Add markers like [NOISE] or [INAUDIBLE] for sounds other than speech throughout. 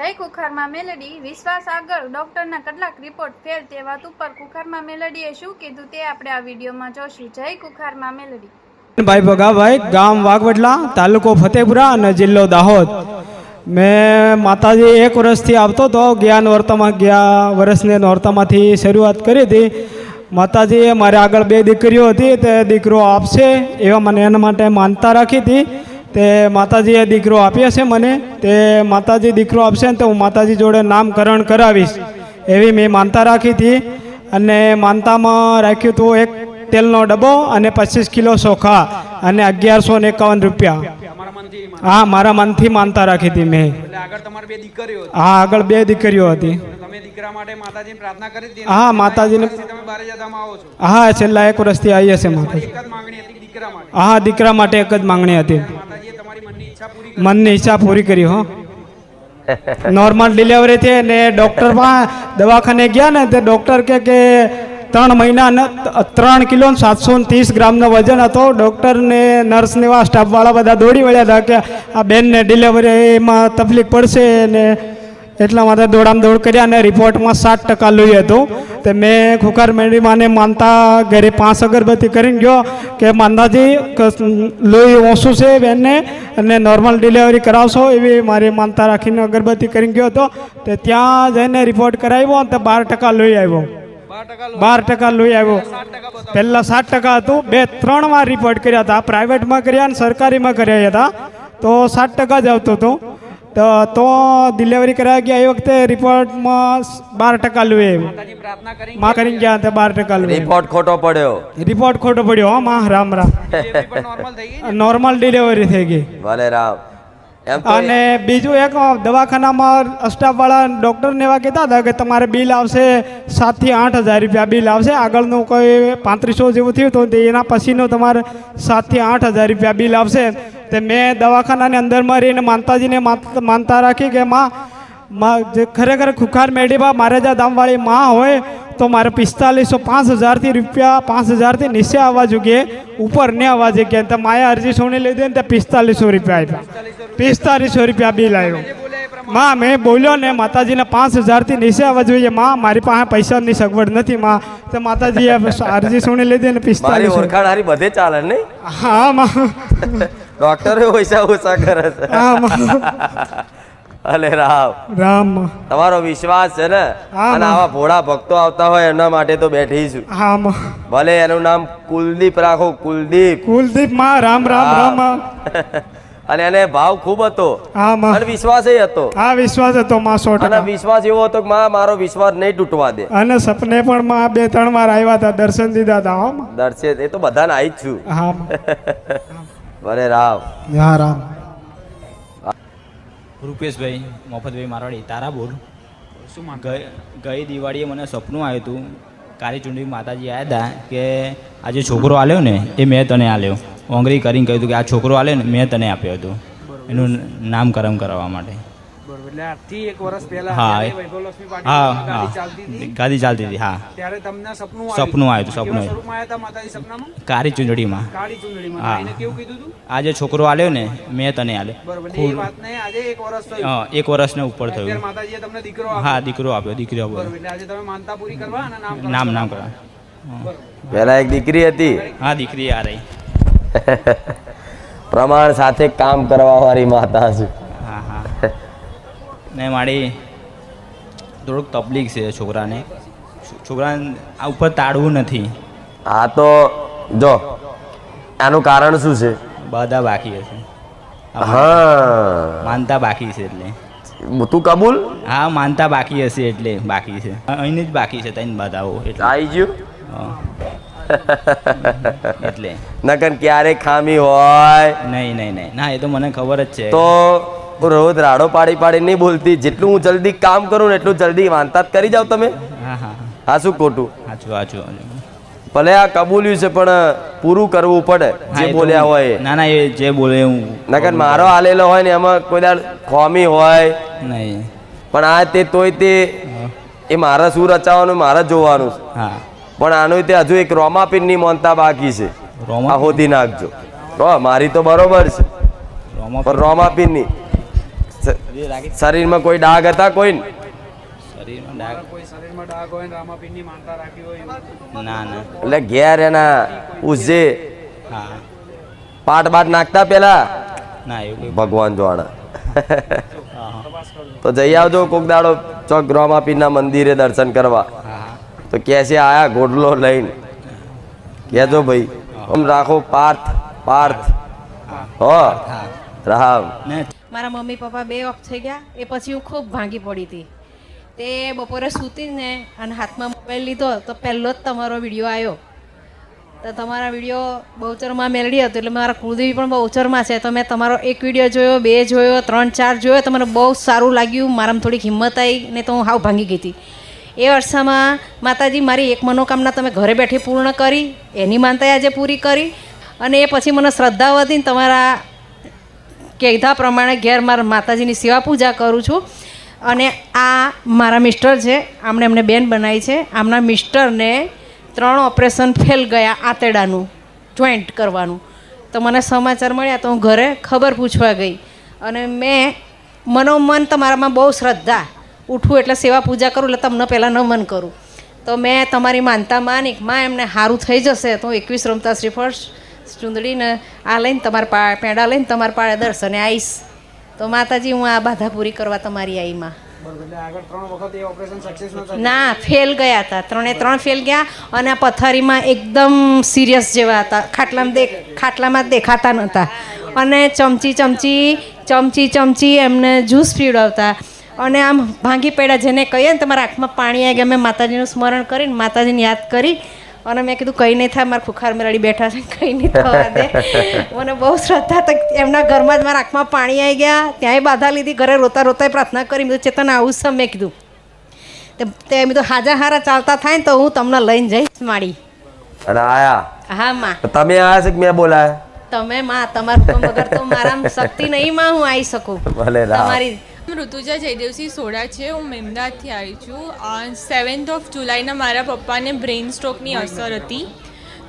જય કુખારમાં મેલડી વિશ્વાસ આગળ ડોક્ટરના કેટલાક રિપોર્ટ ફેલ તે વાત ઉપર કુખારમાં મેલડીએ શું કીધું તે આપણે આ વિડીયોમાં જોશું. જય કુખારમાં મેલડી. ભાઈ ભગાભાઈ, ગામ વાઘવડલા તાલુકો ફતેપુરા અને જિલ્લો દાહોદ. મેં માતાજી એક વર્ષથી આવતો હતો ગયા નોરતામાં ગયા વર્ષને નોરતામાંથી શરૂઆત કરી હતી. માતાજીએ મારે આગળ બે દીકરીઓ હતી, તે દીકરો આપશે એવા મને એના માટે માનતા રાખી હતી. તે માતાજીએ દીકરો આપ્યો છે મને. તે માતાજી દીકરો આપશે ને તો હું માતાજી જોડે નામકરણ કરાવીશ. એવી મેં માનતા રાખી હતી. અને માનતામાં રાખ્યું હતું એક તેલનો ડબ્બો અને પચીસ કિલો ચોખા અને અગિયારસો ને એકાવન રૂપિયા. હા મારા મનથી માનતા રાખી હતી મેં. હા આગળ બે દીકરીઓ હતી. હા, માતાજીને- હા છેલ્લા એક વર્ષથી આવી હશે માતાજી. હા દીકરા માટે એક જ માંગણી હતી માતાજીએ તમારી મનની ઈચ્છા પૂરી કરી મનની ઈચ્છા પૂરી કરી, હો. નોર્મલ ડિલિવરી થઈ ને ડૉક્ટર પણ દવાખાને ગયા ને તે ડૉક્ટર કે કે ત્રણ મહિના ત્રણ કિલો સાતસો ત્રીસ ગ્રામનો વજન હતો. ડૉક્ટરને નર્સને એવા સ્ટાફવાળા બધા દોડી વળ્યા હતા કે આ બેનને ડિલિવરીમાં તકલીફ પડશે ને એટલા માટે દોડામ દોડ કર્યા અને રિપોર્ટમાં સાત ટકા લોહી હતું તે મેં ખુખાર મેળી માને માનતા ઘરે પાંચ અગરબત્તી કરીને ગયો કે માનતાજી લોહી ઓછું છે બેનને અને નોર્મલ ડિલિવરી કરાવશો એવી મારી માનતા રાખીને અગરબત્તી કરીને ગયો હતો. તે ત્યાં જઈને રિપોર્ટ કરાવ્યો તો બાર ટકા લોહી આવ્યો. બાર ટકા લોહી. આવ્યો. પહેલાં સાત ટકા હતું. બે ત્રણ વાર રિપોર્ટ કર્યા હતા. પ્રાઇવેટમાં કર્યા અને સરકારીમાં કર્યા હતા. તો સાત ટકા જ આવતું હતું. તો તો ડિલિવરી કરાવી ગયા. એ વખતે રિપોર્ટમાં બાર ટકા લુએ. માં કરીને ગયા હતા બાર ટકા લુએ. રિપોર્ટ ખોટો પડ્યો. રિપોર્ટ ખોટો પડ્યો. હા માં રામ રામ? નોર્મલ ડિલિવરી થઈ ગઈ ભલે રામ. અને બીજું એક દવાખાનામાં સ્ટાફવાળા ડૉક્ટરને એવા કહેતા હતા કે તમારે બિલ આવશે સાતથી આઠ હજાર રૂપિયા બિલ આવશે. આગળનું કોઈ પાંત્રીસો જેવું થયું હતું તો એના પછીનું તમારે સાતથી આઠ હજાર રૂપિયા બિલ આવશે. તે મેં દવાખાનાની અંદરમાં રહીને માતાજીને માત- માનતા રાખી કે માં માં જે ખરેખર ખુખાર મેડીમાં મારે જ્યાં દામવાળી માં હોય તો મારે પિસ્તાલીસો પાંચ હજારથી રૂપિયા પાંચ હજારથી નીચે આવવા જોઈએ ઉપર ને આવવા જોઈએ તો માએ અરજી સોની લીધી ને તે પિસ્તાલીસો રૂપિયા આપ્યા. પિસ્તાલીસો રૂપિયા બિલ આવ્યું. માં મેં બોલ્યો ને માતાજીને પાંચ હજારથી નીચે આવવા જોઈએ. માં મારી પાસે પૈસાની સગવડ નથી માં. તો માતાજીએ અરજી સોની લીધી ને પિસ્તાલીસ પિસ્તાલીસો બધે ચાલે નહીં હા માં. ડોક્ટરો પૈસા ઓછા કરે છે. અલે રામ. રામ. તમારો વિશ્વાસ છે ને? અને. આવા ભોળા ભક્તો આવતા હોય એના માટે તો બેઠી છું. હા ભલે એનું નામ કુલદીપ રાખો કુલદીપ. કુલદીપમાં રામ રામ રામ [LAUGHS] અને એને ભાવ ખૂબ હતો. અને વિશ્વાસ એ હતો. હા વિશ્વાસ હતો માં સો અને વિશ્વાસ એવો હતો કે માં મારો વિશ્વાસ નહીં તૂટવા દે. અને સપને પણ માં બે ત્રણ વાર આવ્યા હતા દર્શન દીધા હતા માં. એ તો બધાને આવી જ છું. હા [LAUGHS] માં. રાવ રામ. હા રામ. રૂપેશભાઈ મોફતભાઈ મારવાડી તારા બોલ. શું ગઈ દિવાળીએ મને સપનું આવ્યું હતું કાળી ચૂંટણી માતાજી આવ્યા હતા કે આ જે છોકરો આલ્યો ને એ મેં તને આલ્યો. ઓંગળી કરીને કહ્યું હતું કે આ છોકરો આલ્યો ને મેં તને આપ્યો હતો. એનું નામકરણ કરવા માટે. એટલે આજથી એક વર્ષ પહેલા હા, વૈભવલક્ષ્મી હા ગાડી ચાલતી હતી ગાદી ચાલતી હતી હા. ત્યારે તમને સપનું સપનું આવ્યું હતું, સપનું આવ્યું. માતાજી સપનામાં? કાળી ચૂંટણીમાં કાળી ચૂંદડીમાં. હા. એને કેવું કીધું હતું આજે છોકરો આલ્યો ને મેં તને આલ્યો. બરોબર એ વાતને આજે એક વર્ષ થયું. હા, એક વર્ષને ઉપર થયું. માતાજીએ તમને દીકરો આપ્યો. હા દીકરો આપ્યો દીકરો આપ્યો. એટલે આજે તમે માનતા પૂરી કરવા અને નામ નામ નામ કરવા. પહેલા એક દીકરી હતી. હા દીકરી આ રહી. પ્રમાણ સાથે કામ કરવા વાળી માતા છું. ને મારી થોડુંક તકલીફ છે છોકરાને. છોકરાને આ ઉપર તાળવું નથી. આ તો જો આનું કારણ શું છે? બધા બાકી હશે. હા. માનતા બાકી છે એટલે. તું કબૂલ? હા માનતા બાકી હશે એટલે બાકી છે. અહીંની જ બાકી છે તઈને બધાઓ એટલે. આવી ગયું? [LAUGHS] એટલે. નકર ક્યારે ખામી હોય. નહીં નહીં નહીં. ના એ તો મને ખબર જ છે. તો રોજ રાડો પાડી પાડી નહીં બોલતી. જેટલું હું જલ્દી કામ કરું ને એટલું જલ્દી વાંતા કરી જાવ તમે. હા શું ખોટું? સાચું. ભલે આ કબૂલ્યું છે પણ પૂરું કરવું પડે. જે બોલ્યા હોય. ના ના એ જે બોલે હું નકર મારો આલેલો હોય ને એમાં કોઈ દાડ ખોમી હોય. નહીં. પણ આ તે તોય તે એ મારા શું રચાવાનું? મારા જોવાનું છે. હા. પણ આનું તે હજુ એક રોમાપીનની મોનતા બાકી છે. રોમા હોતી નાખજો. મારી તો બરોબર છે. પણ રોમાપીનની શરીરમાં કોઈ ડાઘ હતા કોઈ? શરીરમાં ડાઘ. કોઈ શરીરમાં ડાઘ હોય ને રામાપીરની માનતા રાખી હોય એવું. ના ના. એટલે ઘેર એના ઉજે પાટ બાટ નાખતા પેલા? ભગવાન હા. તો જઈ આવજો કોક દાડો ચોક ગ્રામાપીરના મંદિરે દર્શન કરવા. તો કેસે આયા ગોડલો લઈને. કહેજો ભાઈ. આમ રાખો પાર્થ પાર્થ. હો. રાહ રામ. મારા મમ્મી પપ્પા બે ઓફ થઈ ગયા. એ પછી હું ખૂબ ભાંગી પડી હતી. તે બપોરે સૂતીને અને હાથમાં મોબાઈલ લીધો તો પહેલો જ તમારો વીડિયો આવ્યો તો તમારા વીડિયો બહુચરમાં મેળવી હતો એટલે મારા કુળદેવી પણ બહુચરમાં છે. તો મેં તમારો એક વીડિયો જોયો, બે જોયો, ત્રણ, ચાર જોયો. તો મને બહુ સારું લાગ્યું. મારામાં થોડીક હિંમત આવી ને તો હું હાવ ભાંગી ગઈ હતી. એ અરસામાં માતાજી મારી એક મનોકામના તમે ઘરે બેઠી પૂર્ણ કરી. એની માનતા આજે પૂરી કરી. અને એ પછી મને શ્રદ્ધા વધીને તમારા કીધા પ્રમાણે ઘેર મારા માતાજીની સેવા પૂજા કરું છું. અને આ મારા મિસ્ટર છે, આમણે એમને બેન બનાવી છે. આમના મિસ્ટરને ત્રણ ઓપરેશન ફેલ ગયા આંતરડાનું, જોઈન્ટ કરવાનું. તો મને સમાચાર મળ્યા તો હું ઘરે ખબર પૂછવા ગઈ. અને મેં મનોમન તમારામાં બહુ શ્રદ્ધા. ઉઠું એટલે સેવા પૂજા કરું, એટલે તમને પહેલાં નમન કરું. તો મેં તમારી માનતા માની માં એમને સારું થઈ જશે તો એકવીસ રમતા શ્રીફળ ચૂંદડીને આ લઈને તમારા પા પેંડા લઈને તમારા પાળે દર્શને આવીશ તો માતાજી હું આ બાધા પૂરી કરવા તમારી આઈમાં. ન ફેલ ગયા હતા. ત્રણે ત્રણ ફેલ ગયા અને આ પથારીમાં એકદમ સિરિયસ જેવા હતા. ખાટલામાં દેખ ખાટલામાં દેખાતા નહોતા અને ચમચી ચમચી ચમચી ચમચી એમને જ્યુસ પીવડાવતા. અને આમ ભાંગી પડ્યા. જેને કહીએ ને તમારા આંખમાં પાણી આવી ગયા. મેં માતાજીનું સ્મરણ કરીને માતાજીને યાદ કરી અને મેં કીધું કંઈ નહીં થાય મારા ખુખાર મેળડી બેઠા છે કંઈ નહીં થવા દે. [LAUGHS] મને બહુ શ્રદ્ધા તક એમના ઘરમાં જ મારા આંખમાં પાણી આવી ગયા ત્યાંય બાધા લીધી ઘરે રોતા રોતા પ્રાર્થના કરી મેં ચેતન આવું છે. મેં કીધું તે તે મેં તો હાજા હારા ચાલતા થાય ને તો હું તમને લઈને જઈશ માડી અને આયા? હા માં. તમે આયા છે કે મેં બોલાયા? તમે માં તમારું વગર તો મારા શક્તિ નહીં માં હું આવી શકું. ભલે તમારી હું ઋતુજા જયદેવસિંહ સોડા છે હું મેમદાદથી આવી છું. સેવન્થ ઓફ જુલાઈના મારા પપ્પાને બ્રેઇન સ્ટ્રોકની અસર હતી.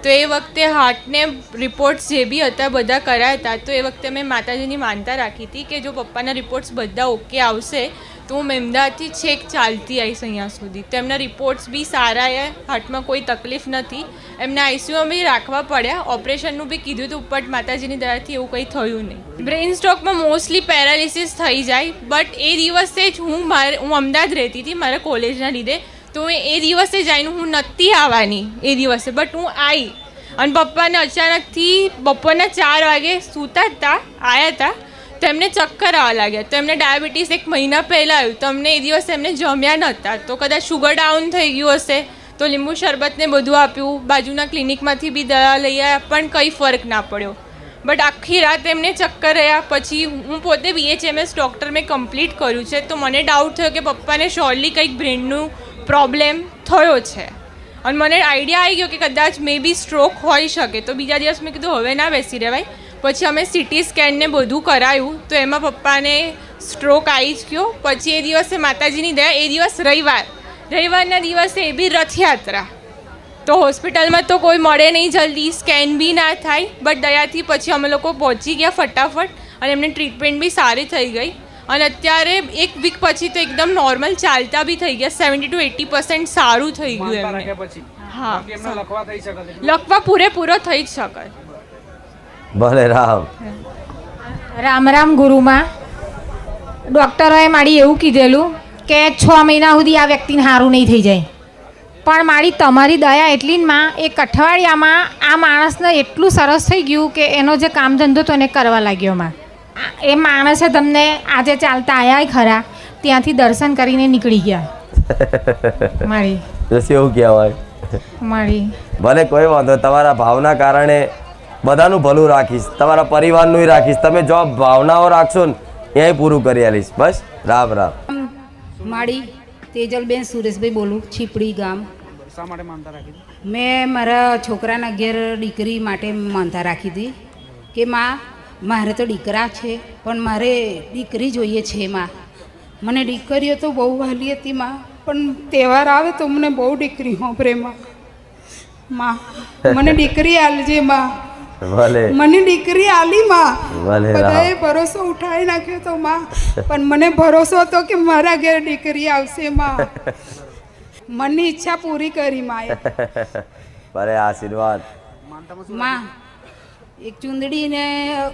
તો એ વખતે હાર્ટને રિપોર્ટ્સ જે બી હતા બધા કરાયા હતા. તો એ વખતે મેં માતાજીની માનતા રાખી હતી કે જો પપ્પાના રિપોર્ટ્સ બધા ઓકે આવશે તો હું મહેમદાદથી છેક ચાલતી આવીશ અહીંયા સુધી. તેમના રિપોર્ટ્સ બી સારા એ હાર્ટમાં કોઈ તકલીફ નથી. એમને આઈસીયુમાં બી રાખવા પડ્યા. ઓપરેશનનું બી કીધું હતું બટ માતાજીની દયાથી એવું કંઈ થયું નહીં. બ્રેઇન સ્ટ્રોકમાં મોસ્ટલી પેરાલિસિસ થઈ જાય. બટ એ દિવસે જ હું મારે, હું અમદાવાદ રહેતી હતી મારા કોલેજના લીધે. તો હું એ દિવસે જઈને હું નહોતી આવવાની એ દિવસે. બટ હું આવી અને પપ્પાને અચાનકથી બપોરના ચાર વાગે સૂતા હતા આવ્યા હતા. તો એમને ચક્કર આવવા લાગ્યા. તો એમને ડાયાબિટીસ એક મહિના પહેલાં આવ્યું. તમને એ દિવસે એમને જમ્યા નહોતા. તો કદાચ શુગર ડાઉન થઈ ગયું હશે, તો લીંબુ શરબતને બધું આપ્યું. બાજુના ક્લિનિકમાંથી બી દવા લઈ આવ્યા, પણ કંઈ ફરક ના પડ્યો. બટ આખી રાત એમને ચક્કર રહ્યા. પછી હું પોતે બીએચએમએસ ડૉક્ટર મેં કમ્પ્લીટ કર્યું છે. તો મને ડાઉટ થયો કે પપ્પાને શ્યોરલી કંઈક બ્રેનનું પ્રોબ્લેમ થયો છે. અને મને આઈડિયા આવી ગયો કે કદાચ મે બી સ્ટ્રોક હોઈ શકે. તો બીજા દિવસ મેં કીધું, હવે ના બેસી રહેવાય. પછી અમે સિટી સ્કેનને બધું કરાયું તો એમાં પપ્પાને સ્ટ્રોક આવી જ ગયો. પછી એ દિવસે માતાજીની દયા એ દિવસ રવિવાર. રવિવારના દિવસે એ બી રથયાત્રા. તો હોસ્પિટલમાં તો કોઈ મળે નહીં જલ્દી સ્કેન બી ના થાય બટ દયાથી પછી અમે લોકો પહોંચી ગયા ફટાફટ અને એમને ટ્રીટમેન્ટ બી સારી થઈ ગઈ. અને અત્યારે એક વીક પછી તો એકદમ નોર્મલ ચાલતા બી થઈ ગયા સેવન્ટી ટુ એટી પર્સન્ટ સારું થઈ ગયું એમને. પછી. હા લખવા પૂરેપૂરો થઈ જ શકે. ભલે રામ. રામ રામ ગુરુમાં. ડૉક્ટરોએ મારી એવું કીધેલું કે છ મહિના સુધી આ વ્યક્તિને સારું નહીં થઈ જાય. પણ મારી તમારી દયા એટલી જ માં એક અઠવાડિયામાં આ માણસને એટલું સરસ થઈ ગયું કે એનો જે કામ ધંધો તો એને કરવા લાગ્યો માં. એ માણસે તમને આજે ચાલતા આવ્યા ખરા ત્યાંથી દર્શન કરીને નીકળી ગયા. [LAUGHS] મારી. એવું કહેવાય? મારી. ભલે કોઈ વાંધો તમારા ભાવના કારણે બધાનું ભલું રાખીશ તમારા પરિવારનું રાખીશ તમે જો ભાવનાઓ રાખશો ને એ પૂરું કરી આલીશ. બસ રામ રામ. માડી તેજલબેન સુરેશભાઈ બોલું છીપડી ગામ. શા માટે માનતા રાખી મેં મારા છોકરાના ઘેર દીકરી માટે માનતા રાખી હતી કે માં મારે તો દીકરા છે પણ મારે દીકરી જોઈએ છે માં. મને દીકરીઓ તો બહુ વહાલી હતી માં પણ તહેવાર આવે તો મને બહુ દીકરી હોંભરે પ્રેમા માં મને દીકરી આલજે માં. ભલે. મને દીકરી આલી માં. ભલે બધાએ ભરોસો ઉઠાવી નાખ્યો તો માં. પણ મને ભરોસો હતો કે મારા ઘેર દીકરી આવશે માં. મનની ઈચ્છા પૂરી કરી માએ ભલે આશીર્વાદ. માં એક ચૂંદડી ને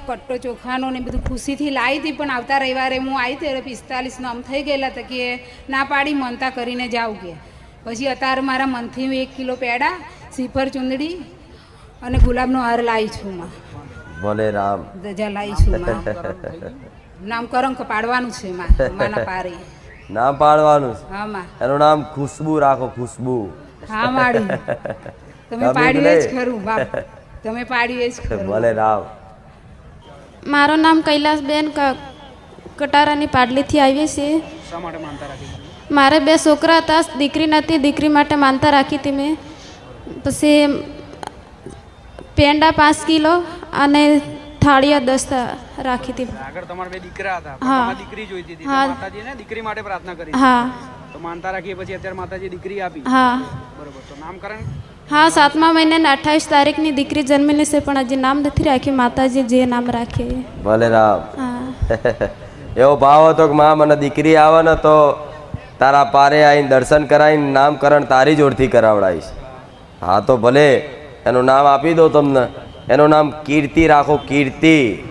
કટ્ટો ચોખાનો ને બધું ખુશીથી લાવી હતી પણ આવતા રવિવારે હું આવી ત્યારે પિસ્તાલીસ નામ થઈ ગયેલા હતા કે ના પાડી મનતા કરીને જાઉં કે. પછી અત્યારે મારા મનથી એક કિલો પેડા સીફર ચૂંદડી અને ગુલાબનો હાર લાવી છું માં. ભલે રામ. ધજા લાવી છું માં. નામકરણ પાડવાનું છે માં માના પારે. નામ પાડવાનું છે. હા માં. એનું નામ ખુશ્બુ રાખો ખુશ્બુ. હા માડી. તમે પાડીએ પાડ્યું જ ખરું બાપ તમે પાડ્યું જ ખરું. ભલે રામ. મારું નામ કૈલાસબેન કટારાની પાડલીથી આવીએ છીએ. શા માટે માનતા રાખી મારે બે છોકરા હતા દીકરી નથી દીકરી માટે માનતા રાખી હતી મેં. પછી પેંડા પાંચ કિલો અને થાળીયા દસ રાખી હતી. આગળ તમારા બે દીકરા હતા. હા. દીકરી જોઈતી હતી. હા. માતાજીને દીકરી માટે પ્રાર્થના કરી હા. તો માનતા રાખીએ પછી અત્યારે માતાજી દીકરી આપી. હા. બરોબર. તો નામકરણ? હા સાતમા મહિનાની અઠ્ઠાવીસ તારીખની દીકરી જન્મેલી છે પણ હજી નામ નથી રાખ્યું. માતાજી જે નામ રાખે ભલે રામ. [LAUGHS] એવો ભાવ હતો કે માં મને દીકરી આવે ને તો તારા પારે આવીને દર્શન કરાવીને નામકરણ તારી જોડથી કરાવડાવીશ. હા તો ભલે. એનું નામ આપી દો તમને. એનું નામ કીર્તિ રાખો, કીર્તિ.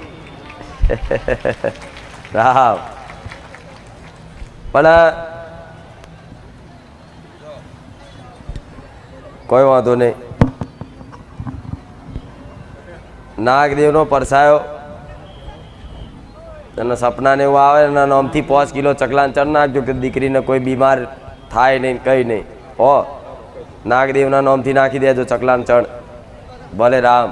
[LAUGHS] રામ. પણ કોઈ વાંધો નહીં. નાગદેવનો પરસાયો. અને સપનાને એવું આવે, એના નામથી પાંચ કિલો ચકલાન ચણ નાખજો કે દીકરીને કોઈ બીમાર થાય નહીં, કંઈ નહીં. હો. નાગદેવના નામથી નાખી દેજો ચકલાન ચણ ભલે રામ